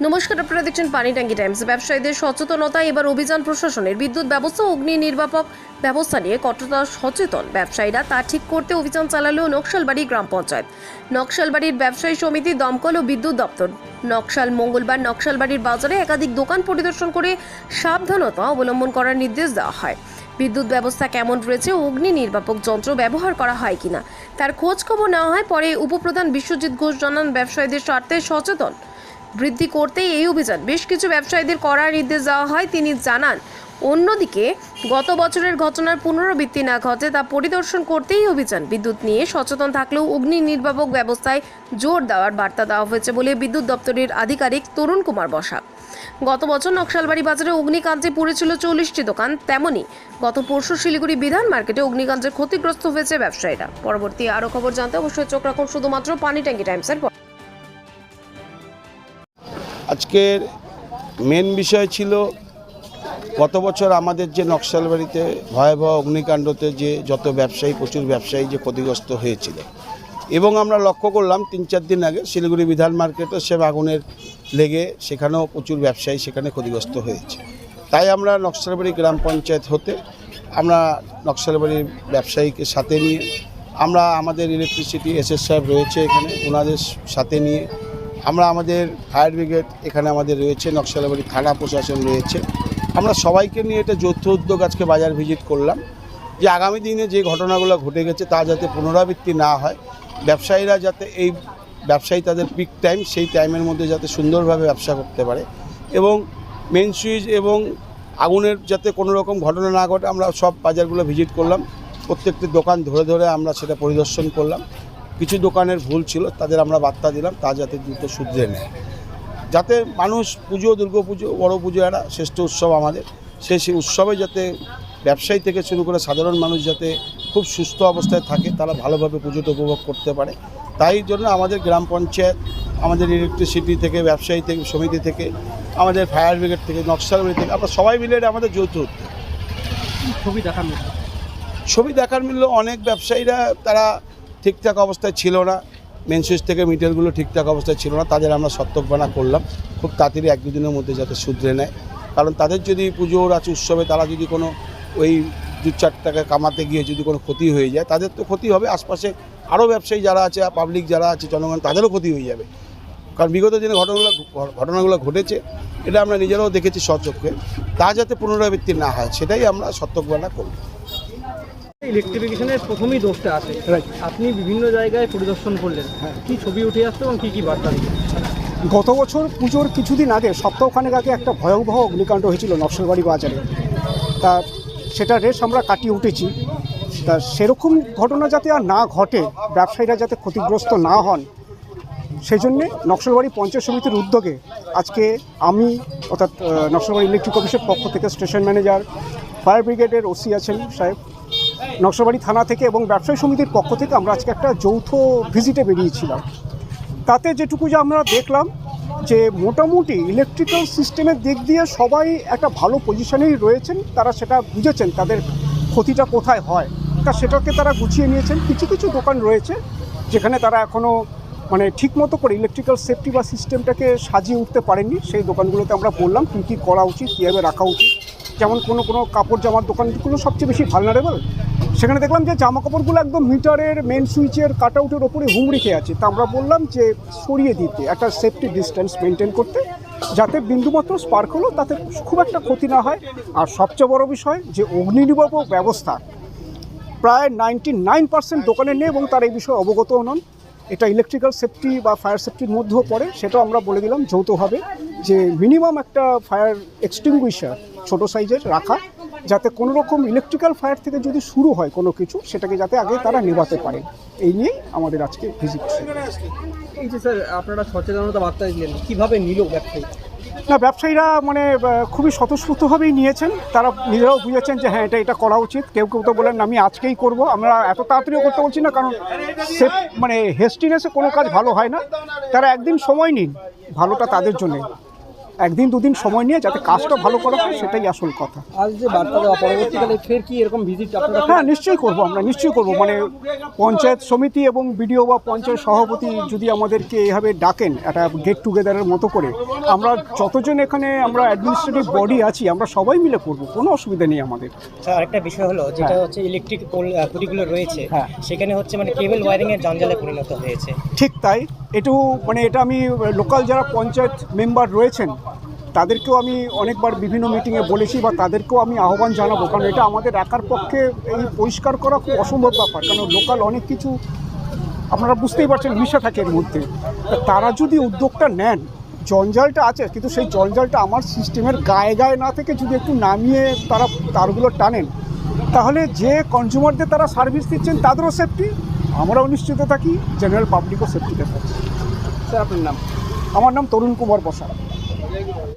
নমস্কার, আপনারা দেখছেন পানি ট্যাঙ্কি টাইমস। ব্যবসায়ীদের সচেতনতা, এবার অভিযান প্রশাসনের বিদ্যুৎ ব্যবস্থা, অগ্নি নির্বাপক ব্যবস্থা নিয়ে কতটা সচেতন? ব্যবসায়ীরা তা ঠিক করতে অভিযান চালালো নকশালবাড়ি গ্রাম পঞ্চায়েত। নকশালবাড়ির ব্যবসায়ী সমিতি, দমকল ও বিদ্যুৎ দপ্তর। নকশাল মঙ্গলবার নকশালবাড়ির বাজারে একাধিক দোকান পরিদর্শন করে সাবধানতা অবলম্বন করার নির্দেশ দেওয়া হয়। বিদ্যুৎ ব্যবস্থা কেমন রয়েছে অগ্নি নির্বাপক যন্ত্র ব্যবহার করা হয় কিনা, তার খোঁজ খবর নেওয়া হয়। পরে উপপ্রধান বিশ্বজিৎ ঘোষ জানান, ব্যবসায়ীদের স্বার্থে সচেতন। বৃদ্ধি করতেই এই অভিযান। বেশ কিছু ব্যবসায়ীদের করার নির্দেশ দেওয়া হয়। তিনি জানান, অন্যদিকে গত বছরের ঘটনার পুনরাবৃত্তি না ঘটে তা পরিদর্শন করতেই অভিযান। বিদ্যুৎ নিয়ে সচেতন থাকলেও অগ্নি নির্বাপক ব্যবস্থায় জোর দেওয়ার বার্তা দেওয়া হয়েছে বলে বিদ্যুৎ দপ্তরের আধিকারিক তরুণ কুমার বসাক গত বছর নকশালবাড়ি বাজারে অগ্নিকান্তে পড়েছিল চল্লিশটি দোকান। তেমনই গত পরশু শিলিগুড়ি বিধান মার্কেটে অগ্নিকান্তে ক্ষতিগ্রস্ত হয়েছে ব্যবসায়ীরা। পরবর্তী আরও খবর জানতে অবশ্যই চোখ রাখুন শুধুমাত্র পানি ট্যাঙ্কি টাইমসের পর। আজকের মেন বিষয় ছিল গত বছর আমাদের যে নকশালবাড়িতে ভয়াবহ অগ্নিকাণ্ডতে যে যত ব্যবসায়ী, প্রচুর ব্যবসায়ী যে ক্ষতিগ্রস্ত হয়েছিল। এবং আমরা লক্ষ্য করলাম তিন চার দিন আগে শিলিগুড়ি বিধান মার্কেটে সে আগুনের লেগে সেখানেও প্রচুর ব্যবসায়ী সেখানে ক্ষতিগ্রস্ত হয়েছে। তাই আমরা নকশালবাড়ি গ্রাম পঞ্চায়েত হতে আমরা নকশালবাড়ির ব্যবসায়ীকে সাথে নিয়ে আমরা আমাদের ইলেকট্রিসিটি এসএস সাহেব রয়েছে এখানে ওনাদের সাথে নিয়ে আমরা আমাদের ফায়ার ব্রিগেড এখানে আমাদের রয়েছে, নকশালবাড়ি থানা প্রশাসন রয়েছে। আমরা সবাইকে নিয়ে এটা যৌথ উদ্যোগ আজকে বাজার ভিজিট করলাম যে আগামী দিনে যে ঘটনাগুলো ঘটে গেছে তা যাতে পুনরাবৃত্তি না হয়, ব্যবসায়ীরা যাতে এই ব্যবসায়ী তাদের পিক টাইম সেই টাইমের মধ্যে যাতে সুন্দরভাবে ব্যবসা করতে পারে এবং মেন সুইচ এবং আগুনের যাতে কোনো রকম ঘটনা না ঘটে, আমরা সব বাজারগুলো ভিজিট করলাম। প্রত্যেকটি দোকান ধরে ধরে আমরা সেটা পরিদর্শন করলাম। কিছু দোকানের ভুল ছিল তাদের আমরা বার্তা দিলাম তা যাতে দ্রুত শুধরে নেয়। যাতে মানুষ পুজো দুর্গা পুজো বড়ো পুজো একটা শ্রেষ্ঠ উৎসব আমাদের সেই সেই উৎসবে যাতে ব্যবসায়ী থেকে শুরু করে সাধারণ মানুষ যাতে খুব সুস্থ অবস্থায় থাকে তারা ভালোভাবে পুজোটা উপভোগ করতে পারে। তাই জন্য আমাদের গ্রাম পঞ্চায়েত আমাদের ইলেকট্রিসিটি থেকে ব্যবসায়ী থেকে সমিতি থেকে আমাদের ফায়ার ব্রিগেড থেকে নকশালবাড়ি থেকে আমরা সবাই মিলে এটা আমাদের যৌথ উদ্যোগ। ছবি দেখার মিলল ছবি দেখার মিলল অনেক ব্যবসায়ীরা তারা ঠিকঠাক অবস্থায় ছিল না মেন সুইচ থেকে মিটারগুলো ঠিকঠাক অবস্থায় ছিল না, তাদের আমরা সত্যবানা করলাম। খুব তাড়াতাড়ি এক দুদিনের মধ্যে যাতে শুধরে নেয়। কারণ তাদের যদি পুজোর আছে উৎসবে তারা যদি কোনো ওই দু চার টাকা কামাতে গিয়ে যদি কোনো ক্ষতি হয়ে যায়, তাদের তো ক্ষতি হবে। আশপাশে আরও ব্যবসায়ী যারা আছে পাবলিক যারা আছে, জনগণ, তাদেরও ক্ষতি হয়ে যাবে। কারণ বিগত দিনে ঘটনাগুলো ঘটনাগুলো ঘটেছে, এটা আমরা নিজেরাও দেখেছি সচক্ষে তা যাতে পুনরাবৃত্তি না হয়, সেটাই আমরা সত্যবানা করব ইলেকট্রিফিকেশনের প্রথমেই দোষটা আছে। আপনি বিভিন্ন জায়গায় পরিদর্শন করলেন। কি ছবি উঠে আসছে এবং কি কি বার্তা গত বছর পুজোর কিছুদিন আগে সপ্তাহখানেক আগে একটা ভয়াবহ অগ্নিকাণ্ড হয়েছিল নকশালবাড়ি বাজারে। তা সেটা রেশ আমরা কাটিয়ে উঠেছি। তা সেরকম ঘটনা যাতে আর না ঘটে ব্যবসায়ীরা যাতে ক্ষতিগ্রস্ত না হন সেই জন্যে নকশালবাড়ি পঞ্চায়েত সমিতির উদ্যোগে আজকে আমি অর্থাৎ নকশালবাড়ি ইলেকট্রিক অফিসের পক্ষ থেকে স্টেশন ম্যানেজার ফায়ার ব্রিগেডের ওসি আছেন সাহেব নকশালবাড়ি থানা থেকে এবং ব্যবসায়ী সমিতির পক্ষ থেকে আমরা আজকে একটা যৌথ ভিজিটে বেরিয়েছিলাম। তাতে যেটুকু যে আমরা দেখলাম যে মোটামুটি ইলেকট্রিক্যাল সিস্টেমের দিক দিয়ে সবাই একটা ভালো পজিশনেই রয়েছেন, তারা সেটা বুঝেছেন তাদের ক্ষতিটা কোথায় হয়। তা সেটাকে তারা গুছিয়ে নিয়েছেন। কিছু কিছু দোকান রয়েছে যেখানে তারা এখনও মানে ঠিকমতো করে ইলেকট্রিক্যাল সেফটি বা সিস্টেমটাকে সাজিয়ে উঠতে পারেননি। সেই দোকানগুলোতে আমরা বললাম কী কী করা উচিত, কীভাবে রাখা উচিত। যেমন কোনো কোনো কাপড় জামার দোকানগুলো সবচেয়ে বেশি ভালনারেবল সেখানে দেখলাম যে জামা কাপড়গুলো একদম মিটারের মেন সুইচের কাট আউটের ওপরে হুমড়ি খেয়ে আছে। তা আমরা বললাম যে সরিয়ে দিতে, একটা সেফটি ডিস্টেন্স মেনটেন করতে, যাতে বিন্দুমাত্র স্পার্ক হলো, তাতে খুব একটা ক্ষতি না হয়। আর সবচেয়ে বড় বিষয় যে অগ্নি নির্বাপক ব্যবস্থা, প্রায় নাইনটি নাইন পার্সেন্ট দোকানে নেই এবং তার এই বিষয়ে অবগতও নন। এটা ইলেকট্রিক্যাল সেফটি বা ফায়ার সেফটির মধ্যেও পড়ে। সেটাও আমরা বলে দিলাম যৌথভাবে যে মিনিমাম একটা ফায়ার এক্সটিংগুইশার ছোট সাইজের রাখা যাতে কোনো রকম ইলেকট্রিক্যাল ফায়ার থেকে যদি শুরু হয় কোনো কিছু সেটাকে যাতে আগে তারা নেভাতে পারে। এই নিয়েই আমাদের আজকে ভিজিট এই যে স্যার আপনারা সচেতনতা বার্তা দিলেন কীভাবে নিল ব্যবসায়ী? না ব্যবসায়ীরা মানে খুবই স্বতঃস্ফূর্তভাবেই নিয়েছেন। তারা নিজেরাও বুঝেছেন যে হ্যাঁ এটা এটা করা উচিত। কেউ কেউ তো বলেন আমি আজকেই করব। আমরা এত তাড়াতাড়িও করতে বলছি না কারণ সে মানে হেস্টিনেসে কোনো কাজ ভালো হয় না। তারা একদিন সময় নিন ভালোটা তাদের জন্যে। একদিন দুদিন সময় নিয়ে যাতে কাজটা ভালো করা হয় সেটাই আসল কথা। আজ যে বার্তা দেওয়া পরবর্তীকালে ফের কি এরকম ভিজিট আপনারা হ্যাঁ নিশ্চয়ই করব আমরা নিশ্চয়ই করব। মানে পঞ্চায়েত সমিতি এবং বিডিও বা পঞ্চায়েত সভাপতি যদি আমাদেরকে এভাবে ডাকেন একটা গেট টুগেদারের মতো করে আমরা যতজন এখানে আমরা অ্যাডমিনিস্ট্রেটিভ বডি আছি আমরা সবাই মিলে করব কোনো অসুবিধা নেই আমাদের। স্যার আরেকটা বিষয় হলো যেটা হচ্ছে ইলেকট্রিক পোল খুঁটিগুলো রয়েছে হ্যাঁ। সেখানে হচ্ছে মানে কেবল ওয়ারিং এর জঞ্জালে পরিণত হয়েছে। ঠিক তাই এটু মানে এটা আমি লোকাল যারা পঞ্চায়েত মেম্বার রয়েছেন তাদেরকেও আমি অনেকবার বিভিন্ন মিটিংয়ে বলেছি বা তাদেরকেও আমি আহ্বান জানাব। কারণ এটা আমাদের একার পক্ষে এই পরিষ্কার করা খুব অসম্ভব ব্যাপার। কারণ লোকাল অনেক কিছু আপনারা বুঝতেই পারছেন মিশে থাকে এর মধ্যে। তারা যদি উদ্যোগটা নেন জঞ্জালটা আছে কিন্তু সেই জঞ্জালটা আমার সিস্টেমের গায়ে গায়ে না থেকে যদি একটু নামিয়ে তারা তারগুলো টানেন তাহলে যে কনজিউমারদের তারা সার্ভিস দিচ্ছেন তাদেরও সেফটি আমরাও নিশ্চিত থাকি জেনারেল পাবলিকও সেফটিতে থাকি স্যার আপনার নাম? আমার নাম তরুণ কুমার বসা